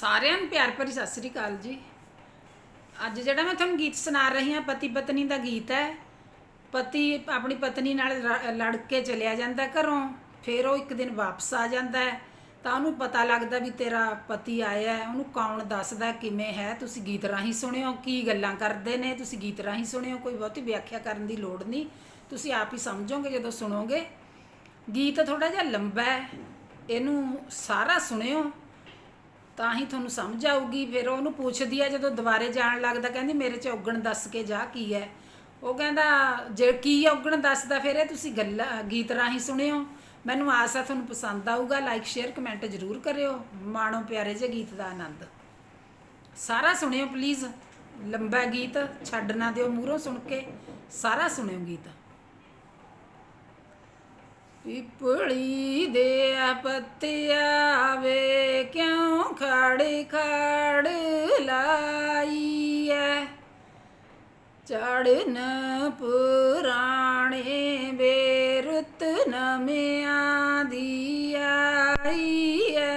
ਸਾਰਿਆਂ ਨੂੰ ਪਿਆਰ ਭਰੀ ਸਤਿ ਸ੍ਰੀ ਅਕਾਲ ਜੀ। ਅੱਜ ਜਿਹੜਾ ਮੈਂ ਤੁਹਾਨੂੰ ਗੀਤ ਸੁਣਾ ਰਹੀ ਹਾਂ, ਪਤੀ ਪਤਨੀ ਦਾ ਗੀਤ ਹੈ। ਪਤੀ ਆਪਣੀ ਪਤਨੀ ਨਾਲ ਰ- ਲੜ ਕੇ ਚਲਿਆ ਜਾਂਦਾ ਘਰੋਂ, ਫਿਰ ਉਹ ਇੱਕ ਦਿਨ ਵਾਪਸ ਆ ਜਾਂਦਾ ਹੈ। ਤਾਂ ਉਹਨੂੰ ਪਤਾ ਲੱਗਦਾ ਵੀ ਤੇਰਾ ਪਤੀ ਆਇਆ ਹੈ। ਉਹਨੂੰ ਕੌਣ ਦੱਸਦਾ, ਕਿਵੇਂ ਹੈ? ਤੁਸੀਂ ਗੀਤ ਰਾਹੀਂ ਸੁਣਿਓ, ਕੀ ਗੱਲਾਂ ਕਰਦੇ ਨੇ? ਤੁਸੀਂ ਗੀਤ ਰਾਹੀਂ ਸੁਣਿਓ, ਕੋਈ ਬਹੁਤੀ ਵਿਆਖਿਆ ਕਰਨ ਦੀ ਲੋੜ ਨਹੀਂ। ਤੁਸੀਂ ਆਪ ਹੀ ਸਮਝੋਗੇ ਜਦੋਂ ਸੁਣੋਗੇ। ਗੀਤ ਥੋੜਾ ਜਿਹਾ ਲੰਬਾ ਹੈ। ਇਹਨੂੰ ਸਾਰਾ ਸੁਣਿਓ। ਤਾਂ ਹੀ ਤੁਹਾਨੂੰ ਸਮਝ ਆਊਗੀ। ਫਿਰ ਉਹਨੂੰ ਪੁੱਛਦੀ ਆ ਜਦੋਂ ਦੁਬਾਰੇ ਜਾਣ ਲੱਗਦਾ, ਕਹਿੰਦੀ ਮੇਰੇ ਚ ਔਗਣ ਦੱਸ ਕੇ ਜਾ, ਕੀ ਹੈ ਉਹ ਕਹਿੰਦਾ, ਜੇ ਕੀ ਔਗਣ ਦੱਸਦਾ, ਫਿਰ ਇਹ ਤੁਸੀਂ ਗੱਲਾਂ, ਗੀਤ ਰਾਹੀਂ ਸੁਣਿਓ। ਮੈਨੂੰ ਆਸ ਆ, ਤੁਹਾਨੂੰ ਪਸੰਦ ਆਊਗਾ। ਲਾਈਕ ਸ਼ੇਅਰ ਕਮੈਂਟ ਜ਼ਰੂਰ ਕਰਿਓ। ਮਾਣੋ ਪਿਆਰੇ ਜਿਹੇ ਗੀਤ ਦਾ ਆਨੰਦ। ਸਾਰਾ ਸੁਣਿਓ ਪਲੀਜ਼ ਲੰਬਾ ਗੀਤ, ਛੱਡ ਨਾ ਦਿਓ ਮੂਹਰੋਂ ਸੁਣ ਕੇ। ਸਾਰਾ ਸੁਣਿਓ ਗੀਤ। ਪਿਪਲੀ ਦੇ ਪੱਤਿਆ ਵੇ ਕਿਉਂ ਖੜ ਖੜ ਲਾਈ ਐ ਚੜਨ ਪੁਰਾਣੇ ਬੇਰੁੱਤ ਨਮਿਆ ਦੀ ਆਈ ਐ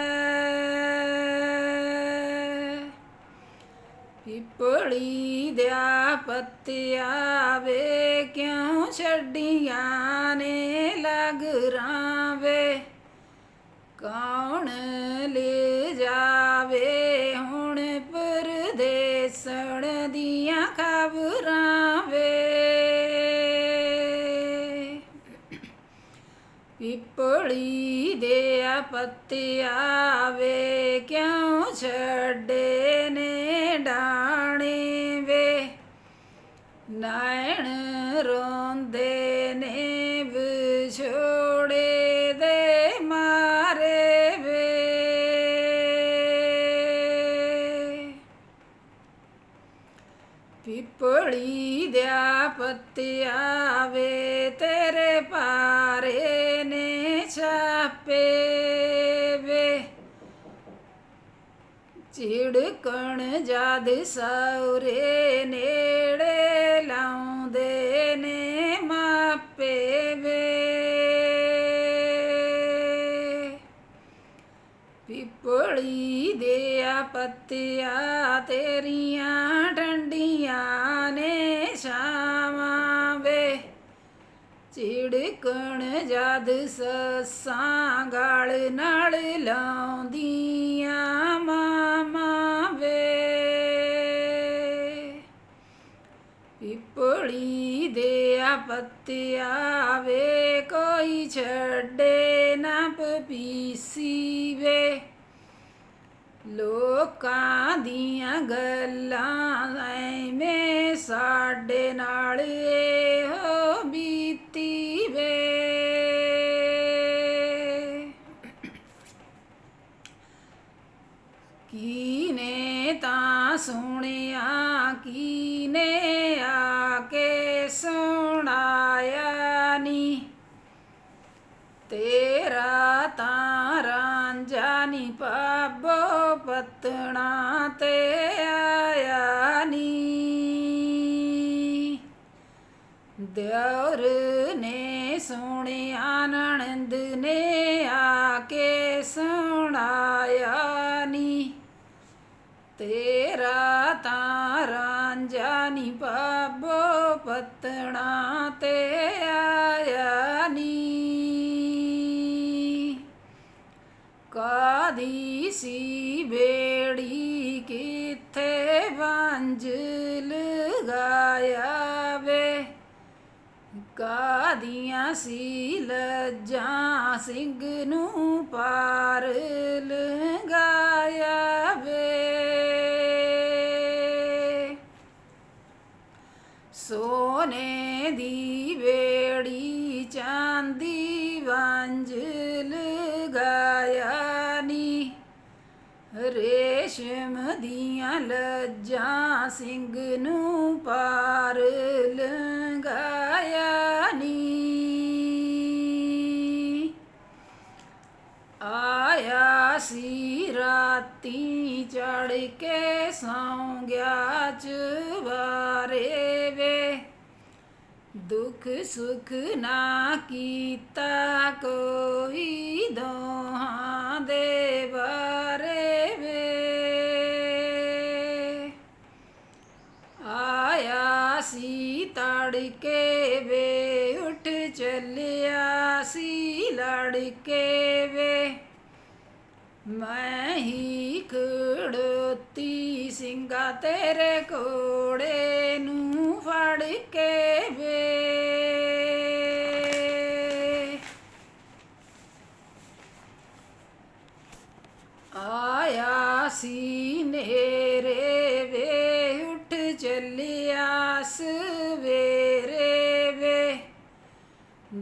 ਪਿਪਲੀ ਦਿਆ ਪੱਤਿਆ ਵੇ ਕਿਉਂ ਛੱਡੀਆਂ ਨੇ ਲਗ ਕੌਣ ਲੈ ਜਾਵੇ? ਹੁਣ ਪਰਦੇਸਣ ਦੀਆਂ ਖਬਰਾਂ ਵੇ ਪਿਪਲੀ ਦੇ ਪੱਤਿਆ ਵੇ ਕਿਉਂ ਛੱਡੇ ਨੇ ਡਾਣੇ ਵੇ ਨੈਣ ਰੋਂਦੇ ਵੇ ਚਿੜਕਣ ਜਦ ਸੌਰੇ ਨੇੜੇ ਲਾਉਂਦੇ ਨੇ ਮਾਪੇ ਵੇ। ਪਿਪਲੀ ਦੇ ਪੱਤਿਆ ਤੇਰੀਆਂ ਡੰਡੀਆਂ ਨੇ ਛਾਵਾਂ ਵੇ। ਚਿੜਕਣ ਜਦ ਸੱਸਾਂ ਗਾਲ ਨਾਲ ਲਾਉਂਦੀਆਂ ਮਾਮਾ ਵੇ। ਪਿਪਲੀ ਦੇ ਪੱਤਿਆ ਵੇ, ਕੋਈ ਛੱਡੇ ਨਾ ਪਪੀਸੀ ਵੇ ਲੋਕਾਂ ਦੀਆਂ ਗੱਲਾਂ ਐਵੇਂ ਸਾਡੇ ਨਾਲ ਇਹੋ ਸੁਣਿਆ ਕੀਨੇ ਆ ਕੇ ਸੁਣਾਇਆ ਨੀ। ਤੇਰਾ ਤਾਂ ਰਾਂਝਾ ਨੀ ਪਾਬੋ ਪਤਣਾ ਤੇ ਆਇਆ ਨੀ। ਦਿਉਰ ਨੇ ਸੁਣਿਆ ਨਣਦ ਨੇ ਆ ਕੇ ਸੁਣਾਇਆ ਤੇਰਾ ਤਾਂ ਰਾਂਝਾ ਨੀ ਪਾਬੋ ਪਤਣਾ ਤੇ ਕਾਦੀਆਂ ਸੀ ਲੱਜਾਂ ਸਿੰਘ ਨੂੰ ਪਾਰ ਲੰਗਾਇਆ ਵੇ ਸੋਨੇ ਦੀ ਵੇੜੀ ਚਾਂਦੀ ਵੰਜ ਲਗਾਇਆ ਨੀ ਰੇਸ਼ਮ ਦੀਆਂ ਲੱਜਾਂ ਸਿੰਘ ਨੂੰ ਪਾਰ ਲੰਗਾਇਆ ਆਇਆ ਸੀ ਰਾਤੀ ਚੜ ਕੇ ਸੌਂ ਗਿਆ ਚਵਾਰੇ ਵੇ। ਦੁੱਖ ਸੁਖ ਨਾ ਕੀਤਾ ਕੋਈ ਦੋਹਾਂ ਦੇ ਬਾਰੇ ਵੇ। ਆਇਆ ਸੀ ਤੜਕੇ ਵੇ, ਉੱਠ ਚੱਲਿਆ ਸੀ ਲੜਕੇ ਵੇ। ਮੈਂ ਹੀ ਖੜੋਤੀ ਸਿੰਘਾ ਤੇਰੇ ਕੋੜੇ ਨੂੰ ਫੜ ਕੇ ਵੇ। ਆਇਆ ਸੀ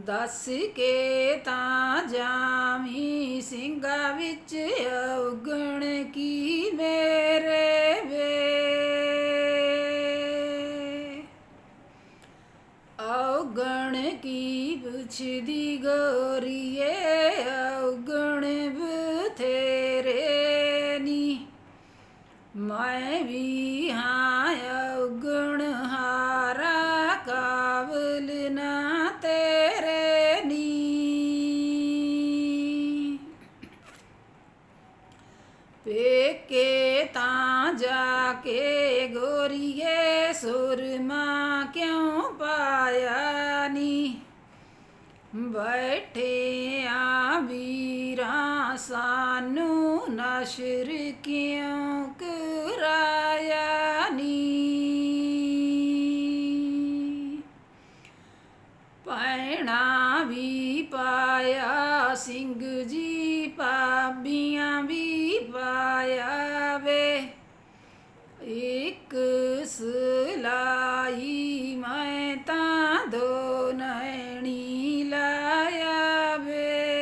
ਦੱਸ ਕੇ ਤਾਂ ਜਾਮੀ ਸਿੰਘਾਂ ਵਿੱਚ ਔਗਣ ਕੀ ਮੇਰੇ ਵੇ? ਔਗਣ ਕੀ ਪੁੱਛਦੀ ਗੋਰੀਏ, ਔਗਣ ਬਥੇਰੇ ਨੀ। ਮੈਂ ਵੀ ਕੇ ਗੋਰੀਏ ਸੁਰਮਾ ਕਿਉਂ ਪਾਇਆ ਨੀ? ਬੈਠੇ ਆ ਵੀਰਾਂ ਸਾਨੂੰ ਨਸ਼ਰ ਕਿਉਂ ਕਰਾਇਆ ਨੀ? ਪੈਣਾ ਵੀ ਪਾਇਆ, ਸਿੰਘ ਜੀ ਪਾਬੀਆਂ ਵੀ ਪਾਇਆ। ਇੱਕ ਸਲਾਈ ਮੈਂ ਤਾਂ ਦੋ ਨੈਣੀ ਲਾਇਆ ਵੇ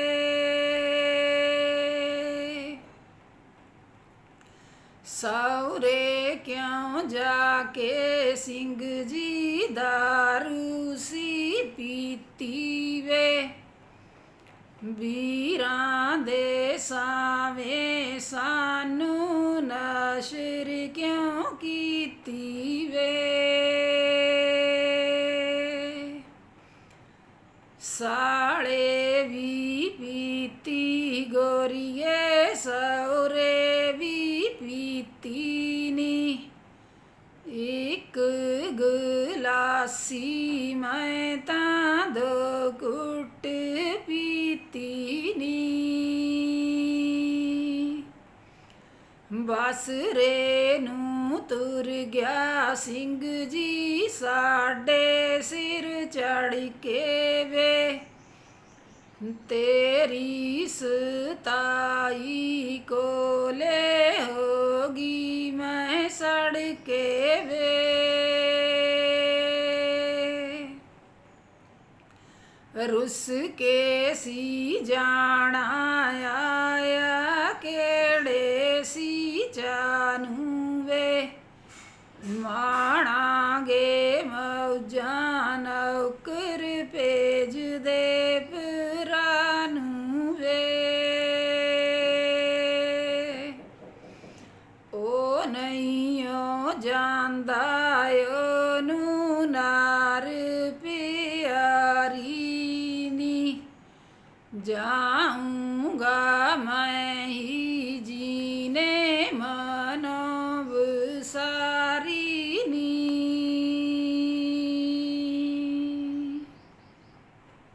ਸੌਰੇ ਕਿਉਂ ਜਾ ਕੇ ਸਿੰਘ ਜੀ ਦਾਰੂ ਸੀ ਪੀਤੀ ਵੇ ਵੀਰਾਂ ਦੇ ਸਾਵੇਂ ਸਾਨੂੰ ਨਸ਼ਰ ਕਿਉਂ ਕੀਤੀ ਵੇ ਸਾਲੇ ਵੀ ਪੀਤੀ ਗੋਰੀਏ ਸੌਰੇ ਵੀ ਪੀਤੀ ਨੀ ਇੱਕ ਗਲਾਸੀ ਮੈਂ ਤਾਂ ਦੋ ਕੁੱਟ ਪੀਤੀ ਨੀ ਬਸਰੇ ਨੂੰ ਗਿਆ ਸਿੰਘ ਜੀ, ਸਾਡੇ ਸਿਰ ਚੜ ਕੇ ਵੇ। ਤੇਰੀ ਸਤਾਈ ਕੋਲੇ ਹੋਗੀ ਮੈਂ ਸੜ ਕੇ ਵੇ। ਰੁੱਸ ਕੇ ਸੀ ਜਾਣਾ ਆਇਆ। ਮਾਣਾਗੇ ਮੌਜਾਂ ਨੌਕਰ ਭੇਜ ਦੇ ਭਰਾ ਨੂੰ ਵੇ। ਉਹ ਨਹੀਂ ਓ ਜਾਂਦਾ ਉਹਨੂੰ ਨਾਰ ਪਿਆਰੀ ਨੀ। ਜਾਉਂ